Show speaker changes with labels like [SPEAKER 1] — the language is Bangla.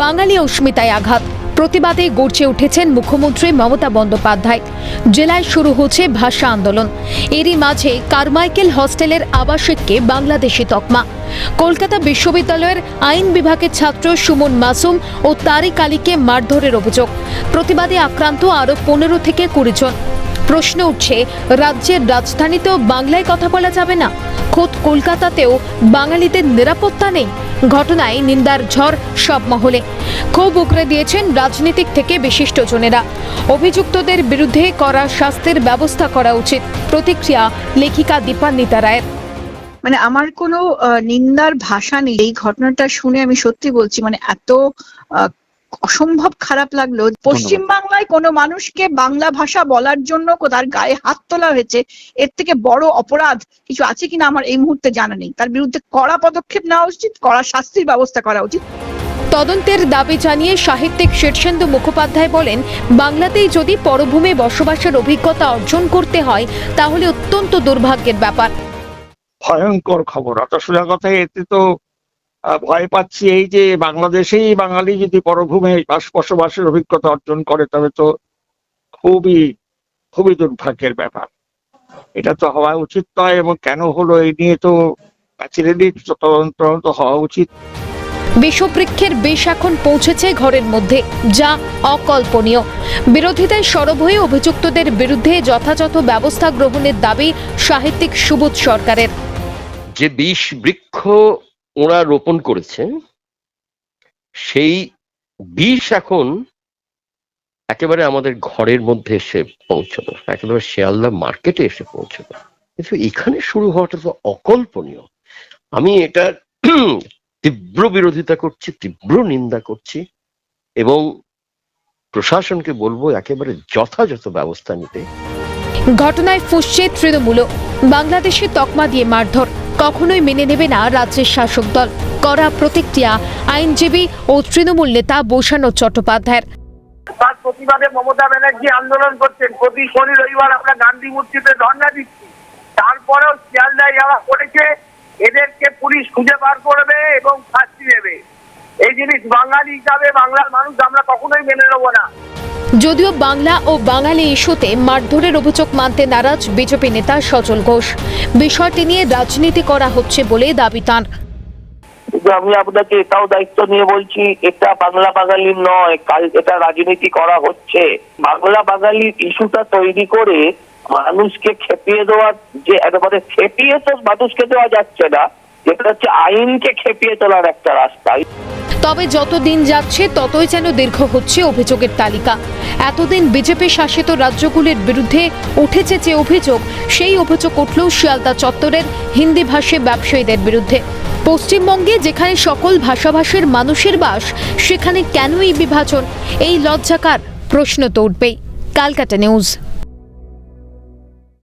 [SPEAKER 1] বাঙালি অস্মিতায় আঘাত। প্রতিবাদে গড়ছে উঠেছেন মুখ্যমন্ত্রী মমতা বন্দ্যোপাধ্যায়। জেলায় শুরু হচ্ছে ভাষা আন্দোলন। এরই মাঝে কারমাইকেল হস্টেলের আবাসিককে বাংলাদেশি তকমা। কলকাতা বিশ্ববিদ্যালয়ের আইন বিভাগের ছাত্র সুমন মাসুম ও তারিক আলীকে মারধরের অভিযোগ। প্রতিবাদে আক্রান্ত আরও পনেরো থেকে কুড়ি জন। প্রশ্ন উঠছে, রাজ্যের রাজধানীতেও বাংলায় কথা বলা যাবে না। খোদ কলকাতাতেও বাঙালিদের নিরাপত্তা নেই। ঘটনায় নিন্দার ঝড় সব মহলে। ক্ষোভ উগরে দিয়েছেন রাজনীতিক থেকে বিশিষ্টজনেরা অভিযুক্তদের বিরুদ্ধে করা শাস্তির ব্যবস্থা করা উচিত। প্রতিক্রিয়া লেখিকা দীপান্বিতা রায়ের।
[SPEAKER 2] মানে আমার কোনো নিন্দার ভাষা নেই। এই ঘটনাটা শুনে আমি সত্যি বলছি মানে এত অসম্ভব খারাপ লাগল। পশ্চিম বাংলায় কোনো মানুষকে বাংলা ভাষা বলার জন্য তার গায়ে হাত তোলা হয়েছে এর থেকে বড় অপরাধ কিছু আছে কিনা আমার এই মুহূর্তে জানা নেই। তার বিরুদ্ধে কড়া পদক্ষেপ নেওয়া উচিত কড়া শাস্তির ব্যবস্থা করা উচিত।
[SPEAKER 1] তদন্তের দাবি জানিয়ে সাহিত্যিক শীর্ষেন্দু মুখোপাধ্যায় বলেন বাংলাতেই যদি পরভূমে বসবাসের অভিজ্ঞতা অর্জন করতে হয় তাহলে অত্যন্ত দুর্ভাগ্যের ব্যাপার।
[SPEAKER 3] ভয়ঙ্কর খবর। অত সোজা কথা এতে তো ভয় পাচ্ছি এই যে বাংলাদেশেই বাঙালি যদি পরভূমে বাস বসবাসের অভিজ্ঞতা অর্জন করে তবে তো খুবই খুবই দুর্ভাগ্যের ব্যাপার। এটা তো হওয়া উচিত নয় এবং কেন হলো এই নিয়ে তো তদন্ত তদন্ত হওয়া উচিত।
[SPEAKER 1] বিষবৃক্ষের বিষ এখন পৌঁছেছে ঘরের মধ্যে যা অকল্পনীয়। বিরোধিতায় সরব হয়ে অভিযুক্তদের বিরুদ্ধে যথাযথ ব্যবস্থা গ্রহণের দাবি সাহিত্যিক সুবোধ সরকারের।
[SPEAKER 4] যে বিষ বৃক্ষ ওরা রোপণ করেছে, সেই বিষ এখন একেবারে আমাদের ঘরের মধ্যে এসে পৌঁছলো, একেবারে শিয়ালদা মার্কেটে এসে পৌঁছলো। কিন্তু এখানে শুরু হওয়াটা তো অকল্পনীয়। আমি এটা তীব্র বিরোধিতা করছি, তীব্র নিন্দা করছি এবং প্রশাসনকে বলব একেবারে যথাযথ ব্যবস্থা নিতে।
[SPEAKER 1] ঘটনায় ফুসছে তৃণমূল। বাংলাদেশে তকমা দিয়ে মারধর। কখনোই মেনে নেবে না রাজ্যের শাসক দল। করা প্রতিক্রিয়া আইনজীবী ও তৃণমূল নেতা বৈশানো চট্টোপাধ্যায়ের।
[SPEAKER 5] তার প্রতিবাদে মমতা ব্যানার্জি আন্দোলন করছেন। প্রতি শনি রবিবার আমরা গান্ধী মূর্তিতে ধর্ণা দিচ্ছি। তারপরেও শিয়ালদায় যারা করেছে এদেরকে পুলিশ খুঁজে বার করবে এবং শাস্তি দেবে। এই জিনিস বাঙালি হিসাবে বাংলার মানুষ আমরা কখনোই মেনে নেব না।
[SPEAKER 1] যদিও বাংলা ও বাঙালি ইস্যুতে মারধরের অভিযোগ মানতে নারাজ বিজেপি নেতা সজল ঘোষ। বিষয়টি নিয়ে রাজনীতি করা হচ্ছে বলে দাবি তাঁর।
[SPEAKER 5] আমি আপনাকে এটাও দায়িত্ব নিয়ে বলছি এটা বাংলা বাঙালির নয় কাল এটা রাজনীতি করা হচ্ছে। বাংলা বাঙালির ইস্যুটা তৈরি করে মানুষকে খেপিয়ে দেওয়ার যে একেবারে খেপিয়ে তো মানুষকে দেওয়া যাচ্ছে না যেটা হচ্ছে আইনকে খেপিয়ে তোলার একটা রাস্তা।
[SPEAKER 1] তবে যত দিন যাচ্ছে, ততই যেন দীর্ঘ হচ্ছে অভিযোগের তালিকা। এতদিন বিজেপি শাসিত রাজ্যগুলির বিরুদ্ধে উঠেছে যে অভিযোগ, সেই অভিযোগ উঠল শিয়ালদা চত্বরের হিন্দি ভাষী ব্যবসায়ীদের বিরুদ্ধে। পশ্চিমবঙ্গে যেখানে সকল ভাষাভাষীর মানুষের বাস, সেখানে কেন এই বিভাজন? এই লজ্জাকার প্রশ্ন তো উঠবেই। Calcutta news.